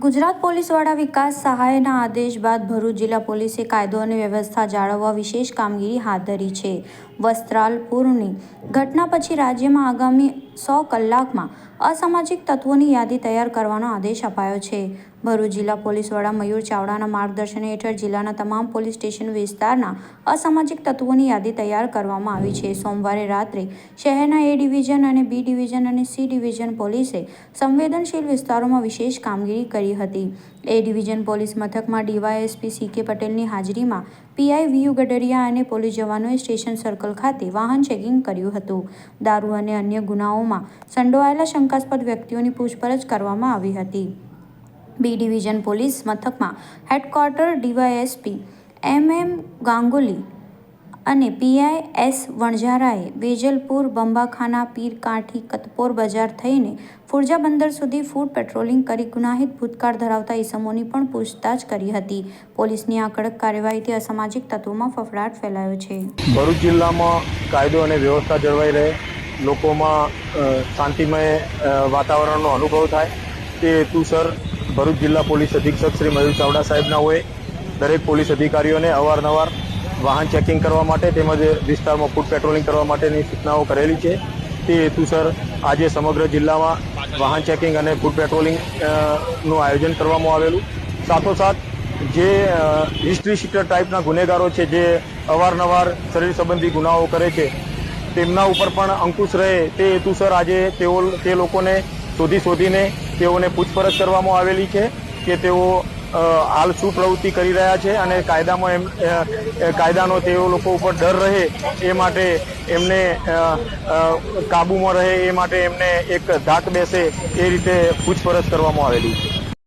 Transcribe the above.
Gujarat police વડા વિકાસ સહાયના આદેશ બાદ ભરૂચ જિલ્લા પોલીસે કાયદો અને વ્યવસ્થા જાળવવા વિશેષ કામગીરી હાથ ધરી છે. વસ્ત્રાલપુરની ઘટના પછી રાજ્યમાં આગામી સો કલાકમાં અસામાજિક તત્વોની યાદી તૈયાર કરવાનો આદેશ અપાયો છે. ભરૂચ જિલ્લા પોલીસ વડા મયુર ચાવડાના માર્ગદર્શન હેઠળ જિલ્લાના તમામ પોલીસ સ્ટેશન વિસ્તારના અસામાજિક તત્વોની યાદી તૈયાર કરવામાં આવી છે. સોમવારે રાત્રે શહેરના એ ડિવિઝન અને બી ડિવિઝન અને સી ડિવિઝન પોલીસે સંવેદનશીલ વિસ્તારોમાં વિશેષ કામગીરી કરી હતી. એ ડિવિઝન પોલીસ મથકમાં ડીવાયએસપી સી કે પટેલની હાજરીમાં પીઆઈ વીયુ ગડરિયા અને પોલીસ જવાનોએ સ્ટેશન સર્કલ ખાતે વાહન ચેકિંગ કર્યું હતું. દારૂ અને અન્ય ગુનાઓમાં સંડોવાયેલા શંકાસ્પદ વ્યક્તિઓની પૂછપરછ કરવામાં આવી હતી. બી ડિવિઝન પોલીસ મથકમાં headquarter DYSP M M Ganguly અને પીઆઈ એસ વણઝારાએ વેજલપુર, બંબાખાના, પીરકાંઠી, કતપોર બજાર થઈને ફુરજા બંદર સુધી ફૂડ પેટ્રોલિંગ કરી ગુનાહિત ભૂતકાળ ધરાવતા ઇસમોની પણ પૂછતાછ કરી હતી. પોલીસની આ કડક કાર્યવાહીથી અસામાજિક તત્વોમાં ફફડાટ ફેલાયો છે. ભરૂચ જિલ્લામાં કાયદો અને વ્યવસ્થા જળવાઈ રહે. લોકોમાં શાંતિમય વાતાવરણનો અનુભવ થાય. તે હેતુસર ભરૂચ જિલ્લા પોલીસ અધિક્ષક શ્રી મયુર ચાવડા સાહેબના હોય, દરેક પોલીસ અધિકારીઓને અવારનવાર વાહન ચેકિંગ કરવા માટે તેમજ વિસ્તારમાં ફૂડ પેટ્રોલિંગ કરવા માટેની સૂચનાઓ કરેલી છે. તે હેતુસર આજે સમગ્ર જિલ્લામાં વાહન ચેકિંગ અને ફૂડ પેટ્રોલિંગનું આયોજન કરવામાં આવેલું. સાથોસાથ જે હિસ્ટ્રી શીટર ટાઈપના ગુનેગારો છે, જે અવારનવાર શરીર સંબંધી ગુનાઓ કરે છે, તેમના ઉપર પણ અંકુશ રહે. તે હેતુસર આજે તેઓ, તે લોકોને શોધી શોધીને તેઓને પૂછપરછ કરવામાં આવેલી છે કે તેઓ હાલ શું પ્રવૃત્તિ કરી રહ્યા છે અને કાયદામાં એમ કાયદાનો તેઓ લોકો ઉપર ડર રહે એ માટે એમને કાબૂમાં રહે એ માટે એમને એક ધાક બેસે એ રીતે પૂછપરછ કરવામાં આવેલી છે.